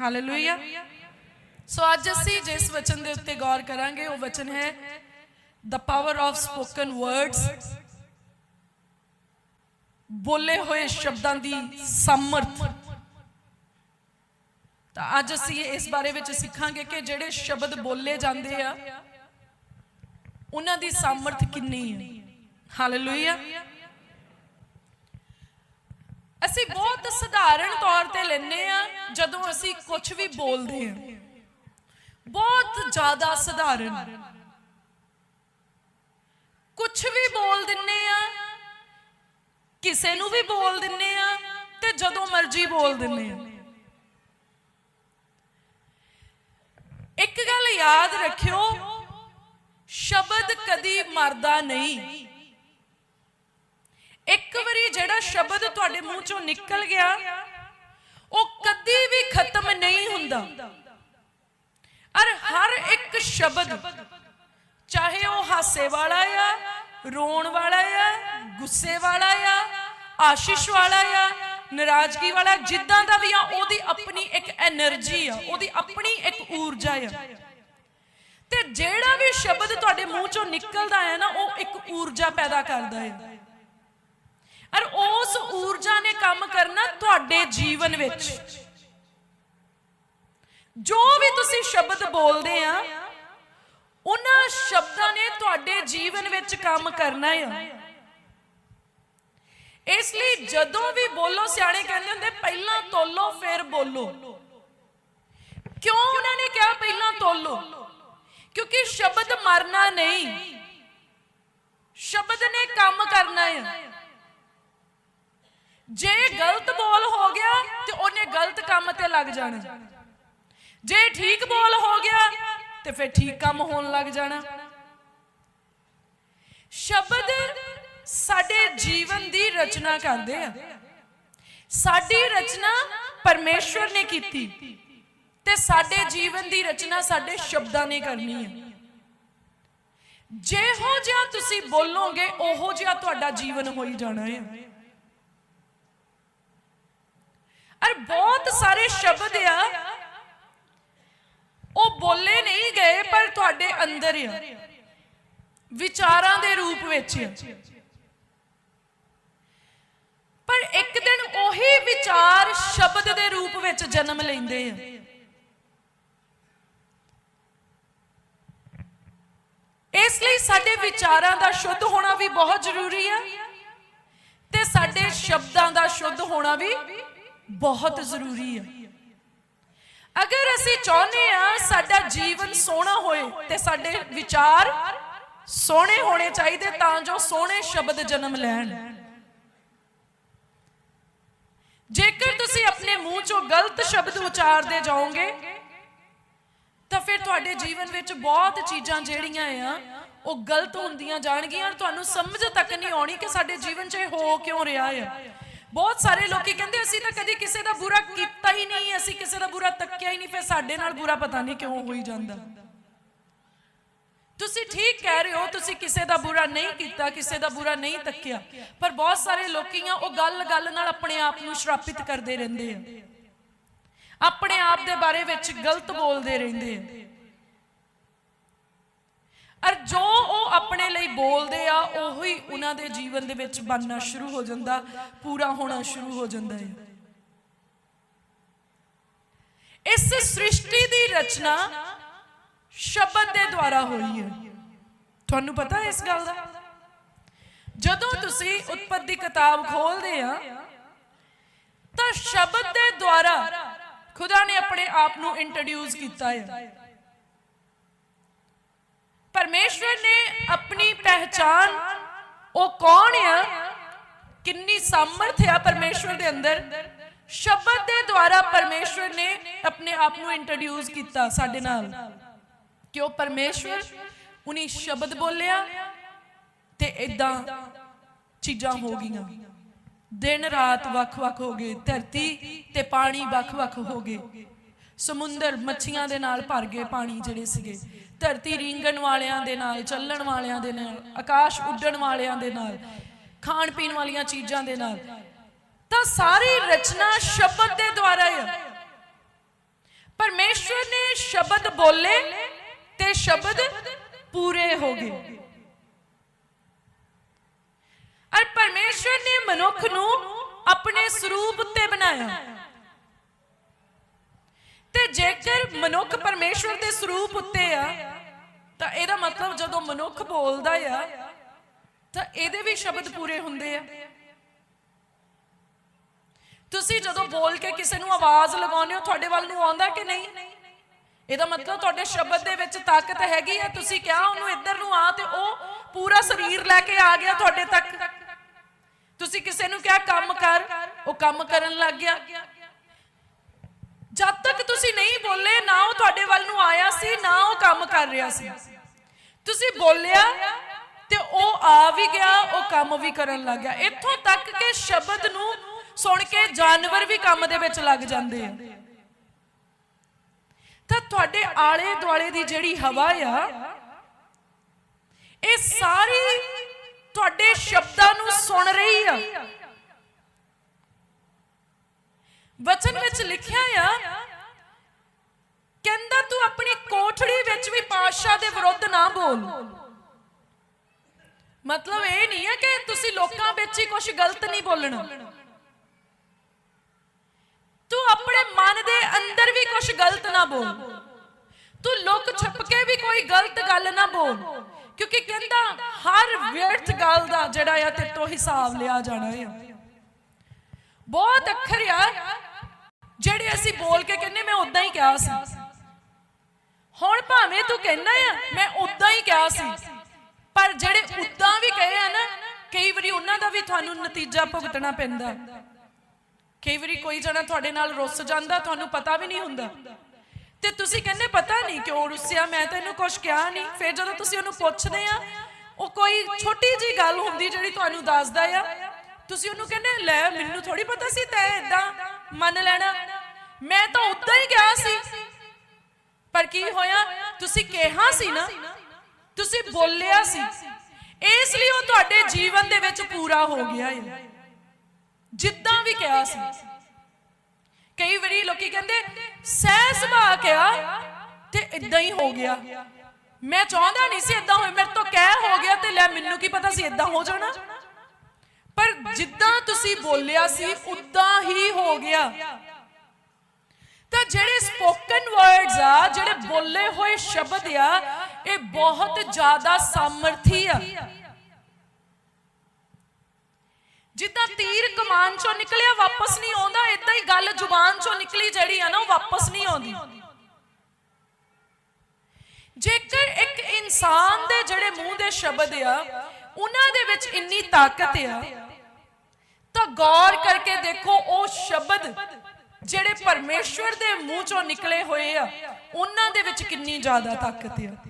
Hallelujah ਸੋ ਅੱਜ ਅਸੀਂ ਜਿਸ ਵਚਨ ਦੇ ਉੱਤੇ ਗੌਰ ਕਰਾਂਗੇ ਉਹ ਵਚਨ ਹੈ the power of spoken words. ਬੋਲੇ ਹੋਏ ਸ਼ਬਦਾਂ ਦੀ ਸਮਰਥ ਤਾਂ ਅੱਜ ਅਸੀਂ ਇਸ ਬਾਰੇ ਵਿੱਚ ਸਿੱਖਾਂਗੇ ਕਿ ਜਿਹੜੇ ਸ਼ਬਦ ਬੋਲੇ ਜਾਂਦੇ ਆ ਉਹਨਾਂ ਦੀ ਸਮਰਥ ਕਿੰਨੀ ਹੈ ਹਾਲੇਲੂਇਆ ਅਸੀਂ ਬਹੁਤ ਸਧਾਰਨ ਤੌਰ ਤੇ ਲੈਨੇ ਆ ਜਦੋਂ ਅਸੀਂ ਕੁਝ ਵੀ ਬੋਲਦੇ ਆ ਬਹੁਤ ਜ਼ਿਆਦਾ ਸਧਾਰਨ। ਕੁਝ ਵੀ ਬੋਲ ਦਿੰਨੇ ਆ ਕਿਸੇ ਨੂੰ ਵੀ ਬੋਲ ਦਿੰਨੇ ਆ ਤੇ ਜਦੋਂ ਮਰਜ਼ੀ ਬੋਲ ਦਿੰਨੇ ਆ ਇੱਕ ਗੱਲ ਯਾਦ ਰੱਖਿਓ, ਸ਼ਬਦ ਕਦੀ ਮਰਦਾ ਨਹੀਂ। ਇੱਕ ਵਾਰੀ ਜਿਹੜਾ ਸ਼ਬਦ ਤੁਹਾਡੇ ਮੂੰਹ ਚੋਂ ਨਿਕਲ ਗਿਆ, ਉਹ ਕਦੀ ਵੀ ਖਤਮ ਨਹੀਂ ਹੁੰਦਾ। ਅਰ ਹਰ ਇੱਕ ਸ਼ਬਦ, ਚਾਹੇ ਉਹ ਹਾਸੇ ਵਾਲਾ ਆ, ਰੋਣ ਵਾਲਾ ਆ, ਗੁੱਸੇ ਵਾਲਾ ਆ, ਆਸ਼ੀਸ਼ ਵਾਲਾ ਆ, ਨਰਾਜ਼ਗੀ ਵਾਲਾ, ਜਿੱਦਾਂ ਦਾ ਵੀ ਆ, ਉਹਦੀ ਆਪਣੀ ਇੱਕ એનર્ਜੀ ਆ, ਉਹਦੀ ਆਪਣੀ ਇੱਕ ਊਰਜਾ ਆ। ਤੇ ਜਿਹੜਾ ਵੀ ਸ਼ਬਦ ਤੁਹਾਡੇ ਮੂੰਹ ਚੋਂ ਨਿਕਲਦਾ ਹੈ ਨਾ, ਉਹ ਇੱਕ ਊਰਜਾ ਪੈਦਾ ਕਰਦਾ ਹੈ। ਔਰ ਉਸ ਊਰਜਾ ਨੇ ਕੰਮ ਕਰਨਾ ਤੁਹਾਡੇ ਜੀਵਨ ਵਿੱਚ। ਜੋ ਵੀ ਤੁਸੀਂ ਸ਼ਬਦ ਬੋਲਦੇ ਆ, ਉਹਨਾਂ ਸ਼ਬਦਾਂ ਨੇ ਤੁਹਾਡੇ ਜੀਵਨ ਵਿੱਚ ਕੰਮ ਕਰਨਾ ਹੈ ਇਸ ਲਈ ਜਦੋਂ ਵੀ ਬੋਲੋ, ਸਿਆਣੇ ਕਹਿੰਦੇ ਹੁੰਦੇ, ਪਹਿਲਾਂ ਤੋਲੋ, ਫਿਰ ਬੋਲੋ। ਕਿਉਂ ਉਹਨਾਂ ਨੇ ਕਿਹਾ, ਪਹਿਲਾਂ ਤੋਲੋ? ਕਿਉਂਕਿ ਸ਼ਬਦ ਮਰਨਾ ਨਹੀਂ। ਸ਼ਬਦ ਨੇ ਕੰਮ ਕਰਨਾ ਹੈ ਜੇ ਗਲਤ ਬੋਲ ਹੋ ਗਿਆ ਤੇ ਉਹਨੇ ਗਲਤ ਕੰਮ ਤੇ ਲੱਗ ਜਾਣਾ। ਜੇ ਠੀਕ ਬੋਲ ਹੋ ਗਿਆ ਤੇ ਫਿਰ ਠੀਕ ਕੰਮ ਹੋਣ ਲੱਗ ਜਾਣਾ। ਸ਼ਬਦ ਸਾਡੇ ਜੀਵਨ ਦੀ ਰਚਨਾ ਕਰਦੇ ਆ। ਸਾਡੀ ਰਚਨਾ ਪਰਮੇਸ਼ਵਰ ਨੇ ਕੀਤੀ ਤੇ ਸਾਡੇ ਜੀਵਨ ਦੀ ਰਚਨਾ ਸਾਡੇ ਸ਼ਬਦਾਂ ਨੇ ਕਰਨੀ ਹੈ ਜਿਹੋ ਜਿਹਾ ਤੁਸੀਂ ਬੋਲੋਗੇ, ਉਹੋ ਜਿਹਾ ਤੁਹਾਡਾ ਜੀਵਨ ਹੋਈ ਜਾਣਾ ਹੈ ਅਰ ਬਹੁਤ ਸਾਰੇ ਸ਼ਬਦ ਆ। ਉਹ ਬੋਲੇ ਨਹੀਂ ਗਏ, ਪਰ ਤੁਹਾਡੇ ਅੰਦਰ ਆ। ਵਿਚਾਰਾਂ ਦੇ ਰੂਪ ਵਿੱਚ ਪਰ ਇੱਕ ਦਿਨ ਉਹੀ ਵਿਚਾਰ ਸ਼ਬਦ ਦੇ ਰੂਪ ਵਿੱਚ ਜਨਮ ਲੈਂਦੇ ਆ। ਇਸ ਲਈ ਸਾਡੇ ਵਿਚਾਰਾਂ ਦਾ ਸ਼ੁੱਧ ਹੋਣਾ ਵੀ ਬਹੁਤ ਜ਼ਰੂਰੀ ਹੈ ਤੇ ਸਾਡੇ ਸ਼ਬਦਾਂ ਦਾ ਸ਼ੁੱਧ ਹੋਣਾ ਵੀ ਬਹੁਤ ਜ਼ਰੂਰੀ ਹੈ। ਅਗਰ ਅਸੀਂ ਚਾਹੁੰਦੇ ਆ ਸਾਡਾ ਜੀਵਨ ਸੋਹਣਾ ਹੋਏ ਤੇ ਸਾਡੇ ਵਿਚਾਰ ਸੋਹਣੇ ਹੋਣੇ ਚਾਹੀਦੇ ਤਾਂ ਜੋ ਸੋਹਣੇ ਸ਼ਬਦ ਜਨਮ ਲੈਣ। ਜੇਕਰ ਤੁਸੀਂ ਆਪਣੇ ਮੂੰਹ ਚੋਂ ਗਲਤ ਸ਼ਬਦ ਉਚਾਰਦੇ ਜਾਓਗੇ, ਤਾਂ ਫਿਰ ਤੁਹਾਡੇ ਜੀਵਨ ਵਿੱਚ ਬਹੁਤ ਚੀਜ਼ਾਂ ਜਿਹੜੀਆਂ ਆ, ਉਹ ਗਲਤ ਹੁੰਦੀਆਂ ਜਾਣਗੀਆਂ ਤੁਹਾਨੂੰ ਸਮਝ ਤੱਕ ਨਹੀਂ ਆਉਣੀ ਕਿ ਸਾਡੇ ਜੀਵਨ 'ਚ ਇਹ ਹੋ ਕਿਉਂ ਰਿਹਾ ਆ। ਬਹੁਤ ਸਾਰੇ ਲੋਕੀ ਕਹਿੰਦੇ ਅਸੀਂ ਤਾਂ ਕਦੀ ਕਿਸੇ ਦਾ ਬੁਰਾ ਕੀਤਾ ਹੀ ਨਹੀਂ, ਅਸੀਂ ਕਿਸੇ ਦਾ ਬੁਰਾ ਤੱਕਿਆ ਹੀ ਨਹੀਂ, ਫਿਰ ਸਾਡੇ ਨਾਲ ਬੁਰਾ ਪਤਾ ਨਹੀਂ ਕਿਉਂ ਹੋਈ ਜਾਂਦਾ। ਤੁਸੀਂ ਠੀਕ ਕਹਿ ਰਹੇ ਹੋ, ਤੁਸੀਂ ਕਿਸੇ ਦਾ ਬੁਰਾ ਨਹੀਂ ਕੀਤਾ, ਕਿਸੇ ਦਾ ਬੁਰਾ ਨਹੀਂ ਤੱਕਿਆ, ਪਰ ਬਹੁਤ ਸਾਰੇ ਲੋਕੀ ਆ, ਉਹ ਗੱਲ-ਗੱਲ ਨਾਲ ਆਪਣੇ ਆਪ ਨੂੰ ਸ਼ਰਾਪਿਤ ਕਰਦੇ ਰਹਿੰਦੇ ਆ। ਆਪਣੇ ਆਪ ਦੇ ਬਾਰੇ ਵਿੱਚ ਗਲਤ ਬੋਲਦੇ ਰਹਿੰਦੇ ਆ। ਅਰ ਜੋ ਉਹ ਆਪਣੇ ਲਈ ਬੋਲਦੇ ਆ, ਉਹੀ ਉਹਨਾਂ ਦੇ ਜੀਵਨ ਦੇ ਵਿੱਚ ਬਣਨਾ ਸ਼ੁਰੂ ਹੋ ਜਾਂਦਾ, ਪੂਰਾ ਹੋਣਾ ਸ਼ੁਰੂ ਹੋ ਜਾਂਦਾ ਹੈ। ਇਸ ਸ੍ਰਿਸ਼ਟੀ ਦੀ ਰਚਨਾ ਸ਼ਬਦ ਦੇ ਦੁਆਰਾ ਹੋਈ ਹੈ। ਤੁਹਾਨੂੰ ਪਤਾ ਇਸ ਗੱਲ ਦਾ? ਜਦੋਂ ਤੁਸੀਂ ਉਤਪਤ ਦੀ ਕਿਤਾਬ ਖੋਲਦੇ ਆ, ਤਾਂ ਸ਼ਬਦ ਦੇ ਦੁਆਰਾ ਖੁਦਾ ਨੇ ਆਪਣੇ ਆਪ ਨੂੰ ਇੰਟਰੋਡਿਊਸ ਕੀਤਾ ਹੈ। ਪਰਮੇਸ਼ਵਰ ਨੇ ਆਪਣੀ ਪਹਿਚਾਨ ਉਹ ਕੌਣ ਆ? ਕਿੰਨੀ ਸਮਰਥ ਆ ਪਰਮੇਸ਼ਵਰ ਦੇ ਅੰਦਰ? ਸ਼ਬਦ ਦੇ ਦੁਆਰਾ ਪਰਮੇਸ਼ਵਰ ਨੇ ਆਪਣੇ ਆਪ ਨੂੰ ਇੰਟਰੋਡਿਊਸ ਕੀਤਾ ਸਾਡੇ ਨਾਲ। ਕਿ ਉਹ ਪਰਮੇਸ਼ਵਰ ਉਨੀ ਸ਼ਬਦ ਬੋਲਿਆ ਤੇ ਇਦਾਂ ਚੀਜ਼ਾਂ ਹੋ ਗਈਆਂ। ਦਿਨ ਰਾਤ ਵੱਖ-ਵੱਖ ਹੋ ਗਏ, ਧਰਤੀ ਤੇ ਪਾਣੀ ਵੱਖ-ਵੱਖ ਹੋ ਗਏ। ਸਮੁੰਦਰ ਮੱਛੀਆਂ ਦੇ ਨਾਲ ਭਰ ਗਏ ਪਾਣੀ ਜਿਹੜੇ ਸੀਗੇ। ਧਰਤੀ ਰੀਂਗਣ ਵਾਲਿਆਂ ਦੇ ਨਾਲ, ਚੱਲਣ ਵਾਲਿਆਂ ਦੇ ਨਾਲ, ਆਕਾਸ਼ ਉੱਡਣ ਵਾਲਿਆਂ ਦੇ ਨਾਲ, ਖਾਣ ਪੀਣ ਵਾਲੀਆਂ ਚੀਜ਼ਾਂ ਦੇ ਨਾਲ। ਤਾਂ ਸਾਰੀ ਰਚਨਾ ਸ਼ਬਦ ਦੇ ਦੁਆਰਾ ਹੈ ਸ਼ਬਦ ਬੋਲੇ ਤੇ ਸ਼ਬਦ ਪੂਰੇ ਹੋ ਗਏ। ਅਰ ਪਰਮੇਸ਼ਵਰ ਨੇ ਮਨੁੱਖ ਨੂੰ ਆਪਣੇ ਸਰੂਪ ਉੱਤੇ ਬਣਾਇਆ। ਜੇਕਰ ਮਨੁੱਖ ਪਰਮੇਸ਼ਵਰ ਦੇ ਸਰੂਪ ਉੱਤੇ ਆ, ਤਾਂ ਇਹਦਾ ਮਤਲਬ ਜਦੋਂ ਮਨੁੱਖ ਬੋਲਦਾ ਆ, ਤਾਂ ਇਹਦੇ ਵੀ ਸ਼ਬਦ ਪੂਰੇ ਹੁੰਦੇ ਆ। ਤੁਸੀਂ ਜਦੋਂ ਬੋਲ ਕੇ ਕਿਸੇ ਨੂੰ ਆਵਾਜ਼ ਲਗਾਉਂਦੇ ਹੋ, ਤੁਹਾਡੇ ਵੱਲ ਨੂੰ ਆਉਂਦਾ ਕਿ ਨਹੀਂ? ਇਹਦਾ ਮਤਲਬ ਤੁਹਾਡੇ ਸ਼ਬਦ ਦੇ ਵਿੱਚ ਤਾਕਤ ਹੈਗੀ ਆ। ਤੁਸੀਂ ਕਿਹਾ ਉਹਨੂੰ ਇੱਧਰ ਨੂੰ ਆ ਤੇ ਉਹ ਪੂਰਾ ਸਰੀਰ ਲੈ ਕੇ ਆ ਗਿਆ ਤੁਹਾਡੇ ਤੱਕ। ਤੁਸੀਂ ਕਿਸੇ ਨੂੰ ਕਿਹਾ, ਕੰਮ ਕਰ। ਉਹ ਕੰਮ ਕਰਨ ਲੱਗ ਗਿਆ। ਤੁਸੀਂ ਨਹੀਂ ਬੋਲੇ, ਨਾ ਉਹ ਤੁਹਾਡੇ ਵੱਲ ਨੂੰ ਆਇਆ ਸੀ, ਨਾ ਉਹ ਕੰਮ ਕਰ ਰਿਹਾ ਸੀ। ਤੁਸੀਂ ਬੋਲਿਆ ਤੇ ਉਹ ਆ ਵੀ ਗਿਆ, ਉਹ ਕੰਮ ਵੀ ਕਰਨ ਲੱਗ ਗਿਆ। ਇੱਥੋਂ ਤੱਕ ਕਿ ਸ਼ਬਦ ਨੂੰ ਸੁਣ ਕੇ ਜਾਨਵਰ ਵੀ ਕੰਮ ਦੇ ਵਿੱਚ ਲੱਗ ਜਾਂਦੇ ਆ। ਤਾਂ ਤੁਹਾਡੇ ਆਲੇ ਦੁਆਲੇ ਦੀ ਜਿਹੜੀ ਹਵਾ ਆ, ਇਹ ਸਾਰੀ ਤੁਹਾਡੇ ਸ਼ਬਦਾਂ ਨੂੰ ਸੁਣ ਰਹੀ ਆ। ਵਚਨ ਵਿੱਚ ਲਿਖਿਆ ਆ ਪਾਤਸ਼ਾਹ ਨਾ ਬੋਲ। ਮਤਲਬ ਇਹ ਨਹੀਂ ਹੈ ਕਿ ਤੁਸੀਂ ਲੋਕਾਂ ਵਿੱਚ ਹੀ ਕੁਝ ਗਲਤ ਨਹੀਂ ਬੋਲਣਾ। ਤੂੰ ਆਪਣੇ ਮਨ ਦੇ ਅੰਦਰ ਵੀ ਕੁਝ ਗਲਤ ਨਾ ਬੋਲ। ਤੂੰ ਲੁਕ ਛੁਪ ਕੇ ਵੀ ਕੋਈ ਗਲਤ ਗੱਲ ਨਾ ਬੋਲ। ਕਿਉਂਕਿ ਕਹਿੰਦਾ, ਹਰ ਵਿਅਰਥ ਗੱਲ ਦਾ ਜਿਹੜਾ ਆ ਤੇ ਤੋਂ ਹਿਸਾਬ ਲਿਆ ਜਾਣਾ ਆ। ਬਹੁਤ ਅੱਖਰ ਆ, ਜਿਹੜੇ ਅਸੀਂ ਬੋਲ ਕੇ ਕਹਿੰਨੇ ਮੈਂ ਉਦਾਂ ਹੀ ਕਿਹਾ ਸੀ। ਹੁਣ ਭਾਵੇਂ ਤੂੰ ਕਹਿੰਦਾ ਆ, ਮੈਂ ਉਦਾਂ ਹੀ ਕਿਹਾ ਸੀ। ਪਰ ਜਿਹੜੇ ਉਦਾਂ ਵੀ ਕਹੇ ਆ ਨਾ, ਕਈ ਵਾਰੀ ਉਹਨਾਂ ਦਾ ਵੀ ਤੁਹਾਨੂੰ ਨਤੀਜਾ ਭੁਗਤਣਾ ਪੈਂਦਾ। ਕਈ ਵਾਰੀ ਕੋਈ ਜਣਾ ਤੁਹਾਡੇ ਨਾਲ ਰੁੱਸ ਜਾਂਦਾ, ਤੁਹਾਨੂੰ ਪਤਾ ਵੀ ਨਹੀਂ ਹੁੰਦਾ। ਤੇ ਤੁਸੀਂ ਕਹਿੰਦੇ ਪਤਾ ਨਹੀਂ ਕਿਉਂ ਰੁੱਸਿਆ, ਮੈਂ ਤਾਂ ਇਹਨੂੰ ਕੁਝ ਕਿਹਾ ਨਹੀਂ। ਫਿਰ ਜਦੋਂ ਤੁਸੀਂ ਉਹਨੂੰ ਪੁੱਛਦੇ ਆ, ਉਹ ਕੋਈ ਛੋਟੀ ਜੀ ਗੱਲ ਹੁੰਦੀ ਜਿਹੜੀ ਤੁਹਾਨੂੰ ਦੱਸਦਾ ਆ। ਤੁਸੀਂ ਉਹਨੂੰ ਕਹਿੰਦੇ, ਲੈ, ਮੈਨੂੰ ਥੋੜੀ ਪਤਾ ਸੀ ਤੈਂ ਇਦਾਂ ਮੰਨ ਲੈਣਾ। ਮੈਂ ਤਾਂ ਉਦਾਂ ਹੀ ਕਿਹਾ ਸੀ। ਪਰ ਕੀ ਹੋਇਆ? ਤੁਸੀਂ ਕਿਹਾ ਸੀ ਨਾ? ਤੁਸੀਂ ਬੋਲਿਆ ਸੀ। ਇਸ ਲਈ ਉਹ ਤੁਹਾਡੇ ਜੀਵਨ ਦੇ ਵਿੱਚ ਪੂਰਾ ਹੋ ਗਿਆ ਹੈ। ਜਿੱਦਾਂ ਵੀ ਕਿਹਾ ਸੀ। ਕਈ ਵਾਰੀ ਲੋਕੀ ਕਹਿੰਦੇ ਸਹਿ ਸੁਭਾਅ ਕਿਹਾ ਤੇ ਇਦਾਂ ਹੀ ਹੋ ਗਿਆ। ਮੈਂ ਚਾਹੁੰਦਾ ਨਹੀਂ ਸੀ ਇਦਾਂ ਹੋਏ। ਮੇਰੇ ਤੋਂ ਕਹਿ ਹੋ ਗਿਆ ਤੇ ਲੈ ਮੈਨੂੰ ਕੀ ਪਤਾ ਸੀ ਇਦਾਂ ਹੋ ਜਾਣਾ। ਪਰ ਜਿੱਦਾਂ ਤੁਸੀਂ ਬੋਲਿਆ ਸੀ ਉਦਾਂ ਹੀ ਹੋ ਗਿਆ। ਤਾਂ ਜਿਹੜੇ ਸਪੋਕਨ ਵਰਡਸ ਆ, ਜਿਹੜੇ ਬੋਲੇ ਹੋਏ ਸ਼ਬਦ ਆ, ਇਹ ਬਹੁਤ ਜ਼ਿਆਦਾ ਸਾਮਰਥੀ ਆ। ਜਿੱਦਾਂ ਤੀਰ ਕਮਾਨ ਚੋਂ ਨਿਕਲਿਆ, ਵਾਪਸ ਨਹੀਂ ਆਉਂਦਾ ਇਦਾਂ ਹੀ ਗੱਲ ਜ਼ੁਬਾਨ ਚੋਂ ਨਿਕਲੀ ਜਿਹੜੀ ਆ ਨਾ, ਉਹ ਵਾਪਸ ਨਹੀਂ ਆਉਂਦੀ। ਜੇਕਰ ਇੱਕ ਇਨਸਾਨ ਦੇ ਜਿਹੜੇ ਮੂੰਹ ਦੇ ਸ਼ਬਦ ਆ, ਉਹਨਾਂ ਦੇ ਵਿੱਚ ਇੰਨੀ ਤਾਕਤ ਆ, ਤਾਂ ਗੌਰ ਕਰਕੇ ਦੇਖੋ ਉਹ ਸ਼ਬਦ ਜਿਹੜੇ ਪਰਮੇਸ਼ਵਰ ਦੇ ਮੂੰਹ ਚੋਂ ਨਿਕਲੇ ਹੋਏ ਆ, ਉਹਨਾਂ ਦੇ ਵਿੱਚ ਕਿੰਨੀ ਜ਼ਿਆਦਾ ਤਾਕਤ ਆ।